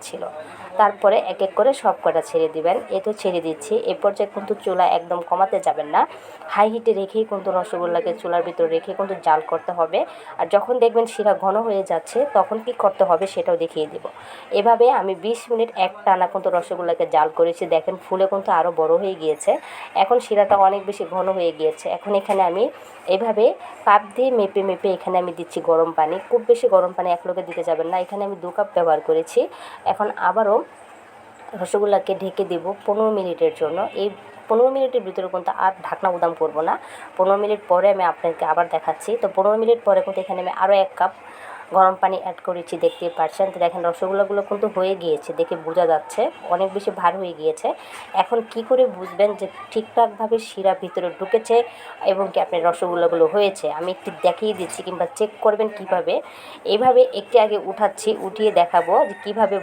যাচ্ছিল তারপরে এক এক করে সব কটা ছেড়ে দিবেন। এ তো ছেড়ে দিচ্ছি। এ পর্যায়ে কিন্তু চুলা একদম কমাতে যাবেন না। হাই হিটে রেখেই কিন্তু রসগোল্লাকে চুলার ভিতরে রেখে কিন্তু জাল করতে হবে। আর যখন দেখবেন শিরা ঘন হয়ে যাচ্ছে, তখন কি করতে হবে সেটাও দেখিয়ে দিব। এভাবে আমি বিশ মিনিট এক টানা কিন্তু রসগোল্লাকে জাল করেছি। দেখেন ফুলে কিন্তু আরও বড় হয়ে গিয়েছে। এখন শিরাটা অনেক বেশি ঘন হয়ে গিয়েছে। এখন এখানে আমি এভাবে কাপ দিয়ে মেপে মেপে এখানে আমি দিচ্ছি গরম পানি। খুব বেশি গরম পানি এক লোকে দিতে যাবেন না। এখানে আমি দু কাপ ব্যবহার করেছি। এখন আবারও রসগোল্লাকে ঢেকে দেব পনেরো মিনিটের জন্য। এই পনেরো মিনিটের ভিতরে কিন্তু আর ঢাকনা উদাম করব না। পনেরো মিনিট পরে আমি আপনাকে আবার দেখাচ্ছি। তো পনেরো মিনিট পরে কিন্তু এখানে আমি আরও এক কাপ গরম পানি অ্যাড করেছি, দেখতে পাচ্ছেন। তো দেখেন, রসগোল্লাগুলো কিন্তু হয়ে গিয়েছে, দেখে বোঝা যাচ্ছে। অনেক বেশি ভার হয়ে গিয়েছে। এখন কি করে বুঝবেন যে ঠিকঠাকভাবে শিরা ভিতরে ঢুকেছে এবং কি আপনার রসগোল্লাগুলো হয়েছে? আমি একটু দেখিয়ে দিচ্ছি কিংবা চেক করবেন কীভাবে। এইভাবে একটি আগে উঠাচ্ছি, উঠিয়ে দেখাবো যে কীভাবে